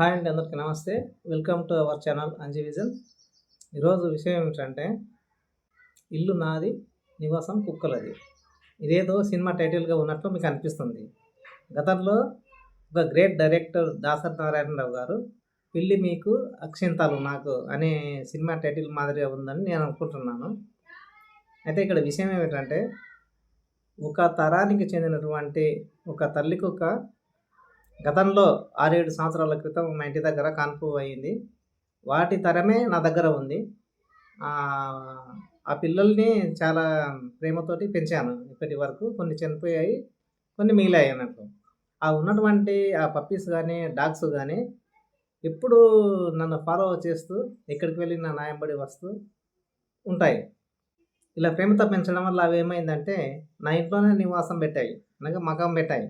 Hi అండి అందరికీ నమస్తే. Welcome to our channel Anji vision. ఈరోజు విషయం ఏమిటంటే ఇల్లు నాది నివాసం కుక్కలది. ఇదేదో సినిమా టైటిల్గా ఉన్నట్లు మీకు అనిపిస్తుంది. గతంలో ఒక గ్రేట్ డైరెక్టర్ దాసర్ నారాయణరావు గారు పిల్లి మీకు అక్షింతాలు నాకు అనే సినిమా టైటిల్ మాదిరిగా ఉందని నేను అనుకుంటున్నాను. అయితే ఇక్కడ విషయం ఏమిటంటే ఒక తరానికి చెందినటువంటి ఒక తల్లికొక గతంలో ఆరేడు సంవత్సరాల క్రితం మా ఇంటి దగ్గర కాన్పు అయింది. వాటి తరమే నా దగ్గర ఉంది. ఆ పిల్లల్ని చాలా ప్రేమతోటి పెంచాను ఇప్పటి వరకు. కొన్ని చనిపోయాయి కొన్ని మిగిలాయి నాకు. ఆ ఉన్నటువంటి ఆ పప్పీస్ కానీ డాగ్స్ కానీ ఎప్పుడు నన్ను ఫాలో చేస్తూ ఎక్కడికి వెళ్ళి నా నాయంబడి వస్తూ ఉంటాయి. ఇలా ప్రేమతో పెంచడం వల్ల అవి ఏమైందంటే నా ఇంట్లోనే నివాసం పెట్టాయి. అనగా మకం పెట్టాయి.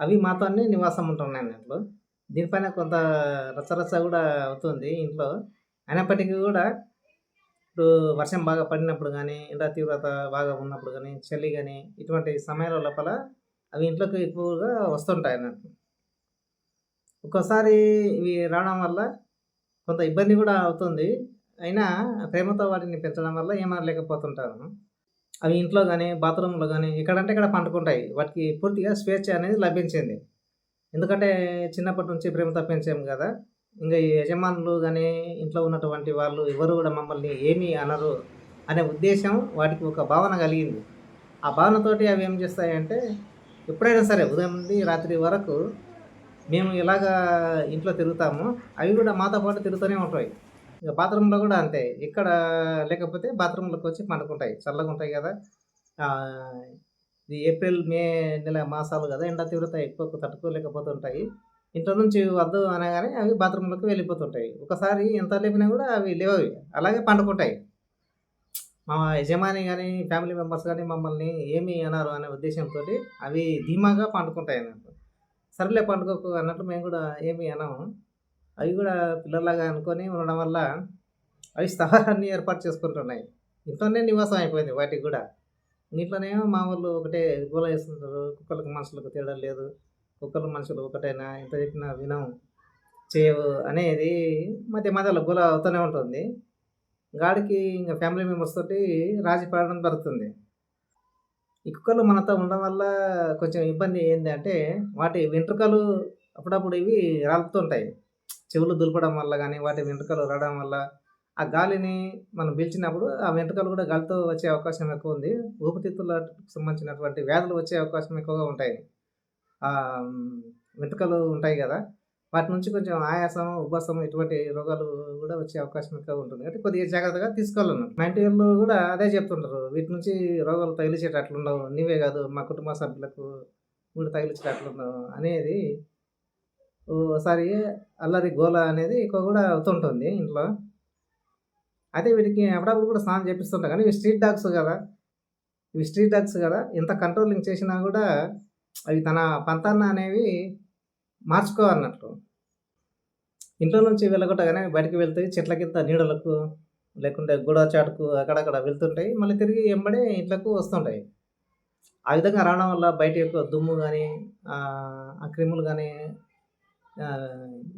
అవి మాతోనే నివాసం ఉంటున్నాయి అన్నట్లు దీనిపైన కొంత రసరస కూడా అవుతుంది ఇంట్లో. అయినప్పటికీ కూడా ఇప్పుడు వర్షం బాగా పడినప్పుడు కానీ ఎండ తీవ్రత బాగా ఉన్నప్పుడు కానీ చలి కానీ ఇటువంటి సమయాల లోపల అవి ఇంట్లోకి ఎక్కువగా వస్తుంటాయి అన్నట్టు ఒక్కోసారి ఇవి రావడం వల్ల కొంత ఇబ్బంది కూడా అవుతుంది. అయినా ప్రేమతో వాటిని పెంచడం వల్ల ఏమనలేకపోతుంటాను. అవి ఇంట్లో కానీ బాత్రూంలో కానీ ఎక్కడంటే ఇక్కడ పండుకుంటాయి. వాటికి పూర్తిగా స్వేచ్ఛ అనేది లభించింది. ఎందుకంటే చిన్నప్పటి నుంచి ప్రేమతో పెంచాము కదా. ఇంకా ఈ యజమానులు కానీ ఇంట్లో ఉన్నటువంటి వాళ్ళు ఎవరు కూడా మమ్మల్ని ఏమీ అనరు అనే ఉద్దేశం వాటికి ఒక భావన కలిగింది. ఆ భావనతోటి అవి ఏం చేస్తాయంటే ఎప్పుడైనా సరే ఉదయం నుండి రాత్రి వరకు మేము ఇలాగా ఇంట్లో తిరుగుతాము అవి కూడా మాతో పాటు తిరుగుతూనే ఉంటాయి. ఇక బాత్రూంలో కూడా అంతే. ఇక్కడ లేకపోతే బాత్రూంలోకి వచ్చి పండుకుంటాయి. చల్లగా ఉంటాయి కదా. ఇది ఏప్రిల్ మే నెల మాసాలు కదా ఎండ తీవ్రత ఎక్కువ తట్టుకోలేకపోతుంటాయి. ఇంట్లో నుంచి వద్దు అనగానే అవి బాత్రూంలోకి వెళ్ళిపోతుంటాయి. ఒకసారి ఎంత లేపినా కూడా అవి లేవవి అలాగే పండుకుంటాయి. మా యజమాని కానీ ఫ్యామిలీ మెంబర్స్ కానీ మమ్మల్ని ఏమి అన్నారు అనే ఉద్దేశంతో అవి ధీమాగా పండుకుంటాయి అన్నట్టు. సరేలే పండుకోకు అన్నట్టు మేము కూడా ఏమి అనము. అవి కూడా పిల్లలాగా అనుకొని ఉండడం వల్ల అవి స్థావరాన్ని ఏర్పాటు చేసుకుంటున్నాయి. ఇంట్లోనే నివాసం అయిపోయింది వాటికి కూడా. ఇంట్లోనేమో మా వాళ్ళు ఒకటే గోల చేస్తుంటారు కుక్కలకు మనుషులకు తేడా లేదు. కుక్కలు మనుషులు ఒకటైనా ఎంత చెప్పినా వినం చేయవు అనేది మధ్య మధ్యలో గోల అవుతూనే ఉంటుంది. గాడికి ఇంకా ఫ్యామిలీ మెంబర్స్ తోటి రాజీ పడడం జరుగుతుంది. ఈ కుక్కలు మనతో ఉండడం వల్ల కొంచెం ఇబ్బంది ఏంటి అంటే వాటి వెంట్రుకలు అప్పుడప్పుడు ఇవి రాలుతుంటాయి చెవులు దులపడం వల్ల కానీ వాటి వెంట్రుకలు రావడం వల్ల ఆ గాలిని మనం పీల్చినప్పుడు ఆ వెంట్రుకలు కూడా గాలితో వచ్చే అవకాశం ఎక్కువ ఉంది. ఊపిరితిత్తులకు సంబంధించినటువంటి వ్యాధులు వచ్చే అవకాశం ఎక్కువగా ఉంటాయి. వెంట్రుకలు ఉంటాయి కదా వాటి నుంచి కొంచెం ఆయాసం ఉబ్బసం ఇటువంటి రోగాలు కూడా వచ్చే అవకాశం ఎక్కువ ఉంటుంది. కాబట్టి కొద్దిగా జాగ్రత్తగా తీసుకోవాలన్నాను మా ఇంటి వాళ్ళు కూడా అదే చెప్తుంటారు. వీటి నుంచి రోగాలు తగిలిచేటట్లుండవు నీవే కాదు మా కుటుంబ సభ్యులకు కూడా తగిలించేటట్లుండవు అనేది ఓసారి అల్లరి గోల అనేది ఎక్కువ కూడా అవుతుంటుంది ఇంట్లో. అయితే వీటికి అప్పుడప్పుడు కూడా స్నానం చేపిస్తుంటాం. కానీ ఇవి స్ట్రీట్ డాగ్స్ కదా. ఇవి స్ట్రీట్ డాగ్స్ కదా. ఎంత కంట్రోలింగ్ చేసినా కూడా అవి తన పంతాన్న అనేవి మార్చుకోవన్నట్లు ఇంట్లో నుంచి వెళ్ళగొట్టగానే బయటికి వెళ్తాయి చెట్ల కింద నీడలకు లేకుంటే గూడ చాటుకు అక్కడక్కడ వెళ్తుంటాయి. మళ్ళీ తిరిగి ఎంబడే ఇంట్లోకి వస్తుంటాయి. ఆ విధంగా రావడం వల్ల బయట యొక్క దుమ్ము కానీ ఆ క్రిములు కానీ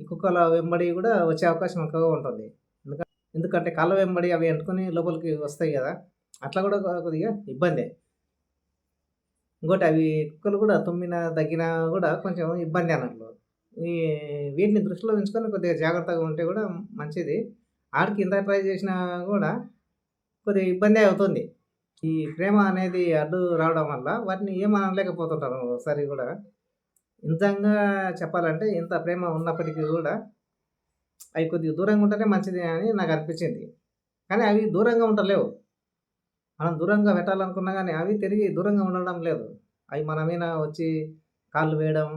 ఈ కుక్కల వెంబడి కూడా వచ్చే అవకాశం ఎక్కువగా ఉంటుంది. ఎందుకంటే ఎందుకంటే కళ్ళ వెంబడి అవి అంటుకొని లోపలికి వస్తాయి కదా అట్లా కూడా కొద్దిగా ఇబ్బందే. ఇంకోటి అవి కుక్కలు కూడా తుమ్మిన తగ్గినా కూడా కొంచెం ఇబ్బంది అన్నట్లు. ఈ వీటిని దృష్టిలో ఉంచుకొని కొద్దిగా జాగ్రత్తగా ఉంటే కూడా మంచిది. ఆడికి ఇంత ట్రై చేసినా కూడా కొద్దిగా ఇబ్బంది అవుతుంది. ఈ ప్రేమ అనేది అడ్డు రావడం వల్ల వాటిని ఏమనలేకపోతుంటారు ఒకసారి కూడా. నిజంగా చెప్పాలంటే ఇంత ప్రేమ ఉన్నప్పటికీ కూడా అవి కొద్దిగా దూరంగా ఉంటేనే మంచిది అని నాకు అనిపించింది. కానీ అవి దూరంగా ఉండలేవు. మనం దూరంగా పెట్టాలనుకున్నా కానీ అవి తిరిగి దూరంగా ఉండడం లేదు. అవి మన మీద వచ్చి కాళ్ళు వేయడం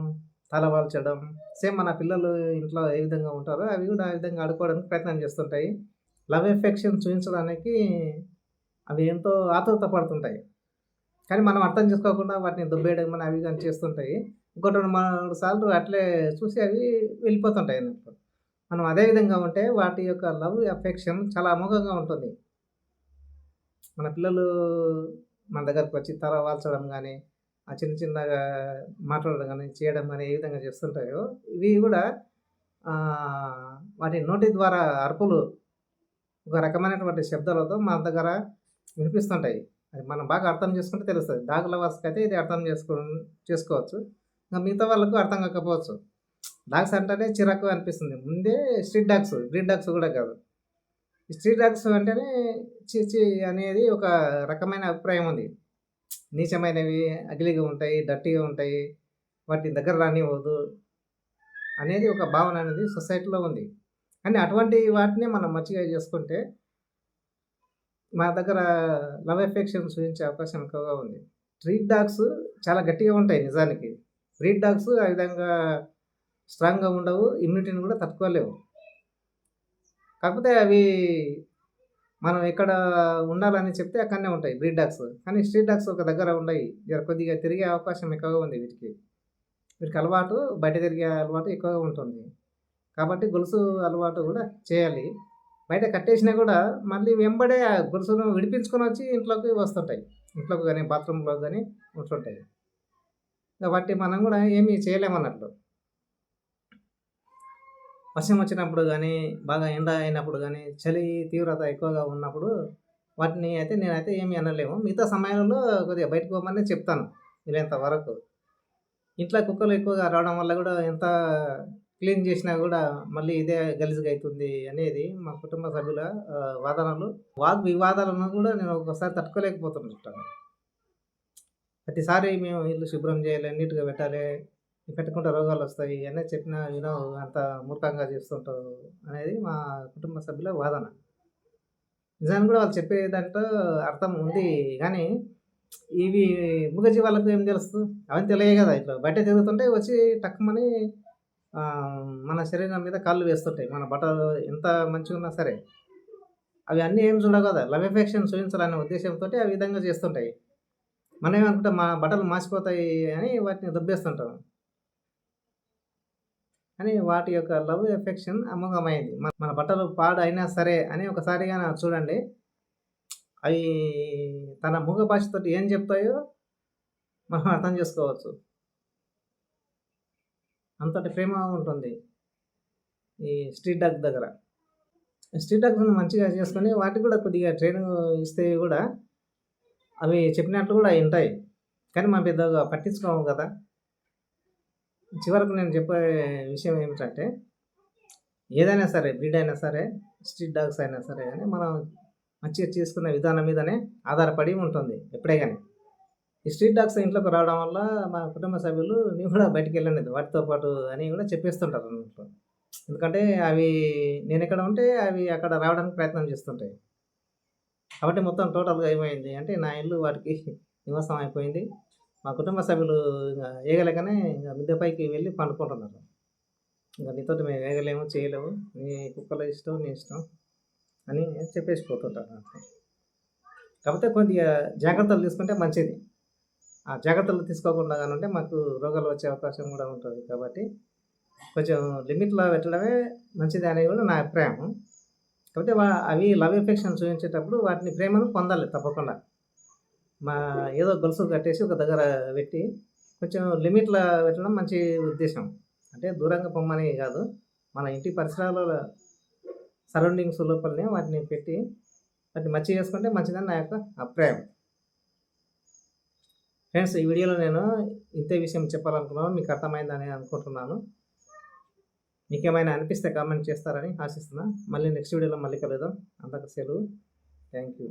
తల వాల్చడం సేమ్ మన పిల్లలు ఇంట్లో ఏ విధంగా ఉంటారో అవి కూడా ఆ విధంగా ఆడుకోవడానికి ప్రయత్నం చేస్తుంటాయి. లవ్ ఎఫెక్షన్ చూపించడానికి అవి ఎంతో ఆతృత పడుతుంటాయి. కానీ మనం అర్థం చేసుకోకుండా వాటిని దుబ్బేయడం మన అవి కానీ చేస్తుంటాయి. ఇంకోటి రెండు మూడు సార్లు అట్లే చూసి అవి వెళ్ళిపోతుంటాయి అన్నట్టు. మనం అదే విధంగా ఉంటే వాటి యొక్క లవ్ అఫెక్షన్ చాలా అమోఘంగా ఉంటుంది. మన పిల్లలు మన దగ్గరకు వచ్చి తల వాల్చడం కానీ ఆ చిన్న చిన్నగా మాట్లాడడం కానీ చేయడం కానీ ఏ విధంగా చేస్తుంటాయో ఇవి కూడా వాటి నోటి ద్వారా అరుపులు ఒక రకమైనటువంటి శబ్దాలతో మన దగ్గర వినిపిస్తుంటాయి. అది మనం బాగా అర్థం చేసుకుంటే తెలుస్తుంది. డాగ్ లవర్స్కి అయితే ఇది అర్థం చేసుకో చేసుకోవచ్చు. మిగతా వాళ్ళకు అర్థం కాకపోవచ్చు. డాగ్స్ అంటేనే చిరాకు అనిపిస్తుంది. ముందే స్ట్రీట్ డాగ్స్ బ్రీడ్ డాగ్స్ కూడా కాదు. స్ట్రీట్ డాగ్స్ అంటేనే చిచి అనేది ఒక రకమైన అభిప్రాయం ఉంది. నీచమైనవి అగిలిగా ఉంటాయి డర్టీగా ఉంటాయి వాటి దగ్గర రానివ్వదు అనేది ఒక భావన అనేది సొసైటీలో ఉంది. కానీ అటువంటి వాటిని మనం మంచిగా చేసుకుంటే మా దగ్గర లవ్ ఎఫెక్షన్ చూపించే అవకాశం ఎక్కువగా ఉంది. స్ట్రీట్ డాగ్స్ చాలా గట్టిగా ఉంటాయి నిజానికి. స్ట్రీట్ డాగ్స్ ఆ విధంగా స్ట్రాంగ్గా ఉండవు ఇమ్యూనిటీని కూడా తట్టుకోలేవు. కాకపోతే అవి మనం ఎక్కడ ఉండాలని చెప్తే అక్కడనే ఉంటాయి బ్రీడ్ డాగ్స్ కానీ స్ట్రీట్ డాగ్స్ ఒక దగ్గర ఉన్నాయి కొద్దిగా తిరిగే అవకాశం ఎక్కువగా ఉంది వీటికి. వీటికి అలవాటు బయట తిరిగే అలవాటు ఎక్కువగా ఉంటుంది. కాబట్టి గొలుసు అలవాటు కూడా చేయాలి. బయట కట్టేసినా కూడా మళ్ళీ వెంబడే ఆ గొలుసును విడిపించుకొని వచ్చి ఇంట్లోకి వస్తుంటాయి. ఇంట్లోకి కానీ బాత్రూంలో కానీ ఉంటుంటాయి. కాబట్టి మనం కూడా ఏమీ చేయలేమన్నట్లు. వర్షం వచ్చినప్పుడు కానీ బాగా ఎండ అయినప్పుడు కానీ చలి తీవ్రత ఎక్కువగా ఉన్నప్పుడు వాటిని అయితే నేనైతే ఏమీ అనలేము. మిగతా సమయంలో కొద్దిగా బయటకు పోమని చెప్తాను వీలైనంత వరకు. ఇంట్లో కుక్కలు ఎక్కువగా రావడం వల్ల కూడా ఎంత క్లీన్ చేసినా కూడా మళ్ళీ ఇదే గలీజ్గా అవుతుంది అనేది మా కుటుంబ సభ్యుల వాదనలు. వాగ్ వివాదాలను కూడా నేను ఒకసారి తట్టుకోలేకపోతుంటాను ప్రతిసారి మేము ఇల్లు శుభ్రం చేయాలి నీట్గా పెట్టాలి పెట్టుకుంటే రోగాలు వస్తాయి అనేది చెప్పినా వినో అంత మూర్ఖంగా చేస్తుంటారు అనేది మా కుటుంబ సభ్యుల వాదన. నిజానికి కూడా వాళ్ళు చెప్పే దాంట్లో అర్థం ఉంది కానీ ఇవి మూగజీవాలకు ఏం తెలుస్తుంది అవన్నీ తెలియదు కదా ఇట్లా. బయట తిరుగుతుంటే వచ్చి టక్కుమని మన శరీరం మీద కాళ్ళు వేస్తుంటాయి. మన బట్టలు ఎంత మంచిగా ఉన్నా సరే. అవి అన్నీ ఏం చూడవు కదా. లవ్ ఎఫెక్షన్ చూపించాలనే ఉద్దేశంతో ఆ విధంగా చేస్తుంటాయి. మనం ఏమనుకుంటాం మా బట్టలు మాసిపోతాయి అని వాటిని దుబ్బేస్తుంటాం. అని వాటి యొక్క లవ్ ఎఫెక్షన్ అమోఘమైంది. మన మన బట్టలు పాడు అయినా సరే అని ఒకసారిగా చూడండి. అవి తన మూగ భాషతో ఏం చెప్తాయో మనం అర్థం చేసుకోవచ్చు. అంతటి ప్రేమ ఉంటుంది ఈ స్ట్రీట్ డాగ్ దగ్గర. స్ట్రీట్ డాగ్స్ మంచిగా చేసుకొని వాటికి కూడా కొద్దిగా ట్రైనింగ్ ఇస్తే కూడా అవి చెప్పినట్లు కూడా ఉంటాయి. కానీ మనం పెద్దగా పట్టించుకోము కదా. చివరకు నేను చెప్పే విషయం ఏమిటంటే ఏదైనా సరే బ్రీడ్ అయినా సరే స్ట్రీట్ డాగ్స్ అయినా సరే కానీ మనం మంచిగా చేసుకునే విధానం మీదనే ఆధారపడి ఉంటుంది ఎప్పుడే కానీ. ఈ స్ట్రీట్ డాగ్స్ ఇంట్లోకి రావడం వల్ల మా కుటుంబ సభ్యులు నేను కూడా బయటికి వెళ్ళలేదు వాటితో పాటు అని కూడా చెప్పేస్తుంటారు అన్నట్లు. ఎందుకంటే అవి నేను ఎక్కడ ఉంటే అవి అక్కడ రావడానికి ప్రయత్నం చేస్తుంటాయి. కాబట్టి మొత్తం టోటల్గా ఏమైంది అంటే నా ఇల్లు వాటికి నివాసం అయిపోయింది. మా కుటుంబ సభ్యులు ఇంకా ఏగలేకనే ఇంకా మిద్దె పైకి వెళ్ళి పండుకుంటున్నారు. ఇంకా నీతోటి మేము వేగలేము చేయలేము. నీ కుక్కల ఇష్టం నీ ఇష్టం అని చెప్పేసి పోతుంటారు కాకపోతే కొద్దిగా జాగ్రత్తలు తీసుకుంటే మంచిది. ఆ జాగ్రత్తలు తీసుకోకుండా కానీ ఉంటే మాకు రోగాలు వచ్చే అవకాశం కూడా ఉంటుంది. కాబట్టి కొంచెం లిమిట్లో పెట్టడమే మంచిది అనేది కూడా నా అభిప్రాయం. కాకపోతే వా అవి లవ్ ఎఫెక్షన్ చూపించేటప్పుడు వాటిని ప్రేమను పొందాలి తప్పకుండా. మా ఏదో గొలుసు కట్టేసి ఒక దగ్గర పెట్టి కొంచెం లిమిట్లో పెట్టడం మంచి ఉద్దేశం. అంటే దూరంగా పొమ్మని కాదు మన ఇంటి పరిసరాల సరౌండింగ్స్ లోపలనే వాటిని పెట్టి వాటిని మంచి చేసుకుంటే మంచిదని నా యొక్క అభిప్రాయం. ఫ్రెండ్స్ ఈ వీడియోలో నేను ఇంతే విషయం చెప్పాలనుకున్నాను మీకు అర్థమైందని అనుకుంటున్నాను. మీకు ఏమైనా అనిపిస్తే కామెంట్ చేస్తారని ఆశిస్తున్నా. మళ్ళీ నెక్స్ట్ వీడియోలో మళ్ళీ కలుద్దాం. అంతకు సెలవు థ్యాంక్ యూ.